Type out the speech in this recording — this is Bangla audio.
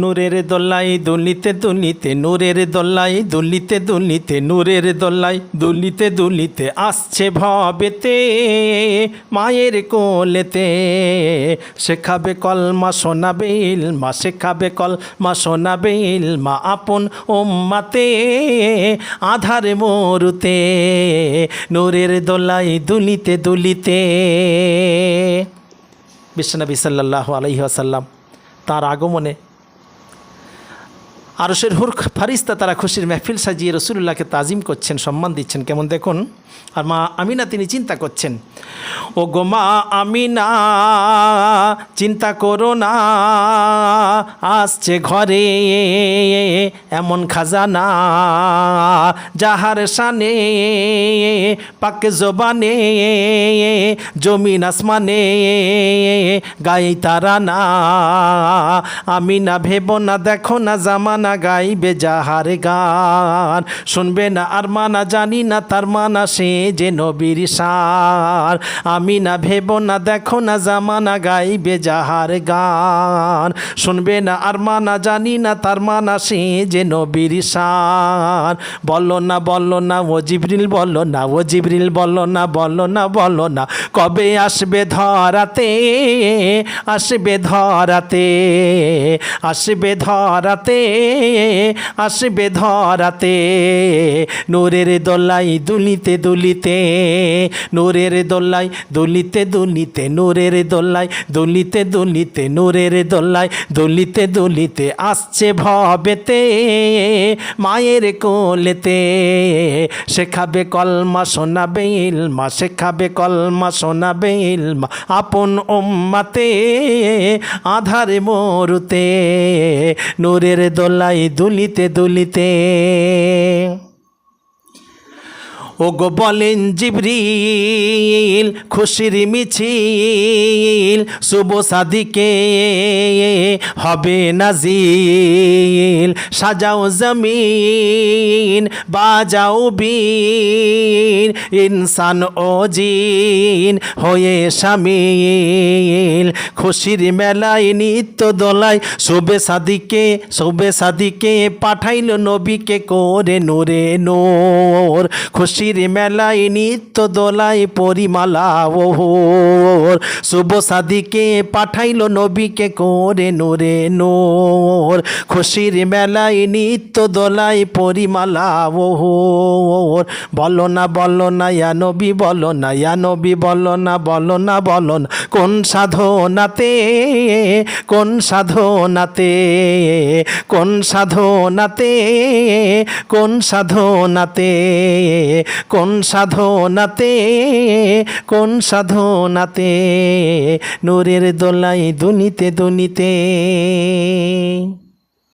নূরের দোলাই দুলিতে দুলিতে, নূরের দোলাই দুলিতে দুলিতে, নূরের দোল্লাই, দুলিতে দুলিতে, আসছে ভবেতে, মায়ের কোলেতে। শেখাবে কলমা শোনাবে ইলমা শেখাবে কলমা শোনাবে ইলমা আপন ওম্মাতে আধারে মরুতে। নূরের দোলাই দুলিতে দুলিতে। বিশ্বনবী সাল্লাহ আলহি আসাল্লাম তার আগমনে আরশের হুর ফারিস্তা তারা খুশির মেহফিল সাজিয়ে রসুল্লাহকে তাজিম করছেন, সম্মান দিচ্ছেন। কেমন দেখুন? আর মা আমিনা তিনি চিন্তা করছেন। ও গো মা আমিনা, চিন্তা করো না, আসছে ঘরে এমন খাজানা, যাহার সানে পাকে জবানে, জমিন আসমানে গাই তারা না। আমি না ভেব না, দেখো না জামানা গাইবে যাহার গান। শুনবে না আর মানা, জানি না তার মানা, সে যে নবীর সার। আমি না ভেব না, দেখো না জামানা গাইবে যাহার গান। শুনবে না আর মানা, জানি না তার মানা, সে যে নবীর সার। বলো না বলো না, ও জিবরিল, বলো না, ও জিবরিল, বলো না বলো না বলো না, কবে আসবে ধরাতে? আসবে ধরাতে আসবে ধরাতে। আসবে ধরাতে। নূরের দোলাই দুলিতে দুলিতে, নূরের দোলাই দুলিতে দুলিতে, নূরের দোলাই দুলিতে দুলিতে, নূরের দোলাই দুলিতে দুলিতে আসছে ভবেতে, মায়ের কোলেতে। শেখাবে কলমা, শোনাবে ইলমা, শেখাবে কলমা, শোনাবে ইলমা আপন ওম্মাতে আধারে মরুতে। নূরের দোলাই দুলিতে দুলিতে। ও গো বলেন জিবরিল, খুশির মিছিল, শুভ সাদিকে হবে নাজিল। সাজাও জমিন, বাজাও বীর। ইনসান ও জিন হয়ে সামিল খুশির মেলায় নিত্য দোলায় শুভে সাদিকে শুভে সাদিকে পাঠাইল নবীকে করে নোরে নোর। খুশির মেলায় নিত্য দোলায় পরিমালা ওহর শুভ সাদিকে পাঠাইল নবীকে করে নোরে নোর। খুশির মেলায় নিত্য দোলায় পরিমালা ওহর বলো না বলো না, ইয়া নবী বলো না, ইয়া নবী বলো না বলো না বলো না, কোন সাধনাতে কোন সাধনাতে কোন সাধনাতে কোন সাধনাতে কোন সাধনাতে কোন সাধনাতে, নূরের দোলাই দুনিতে দুনিতে।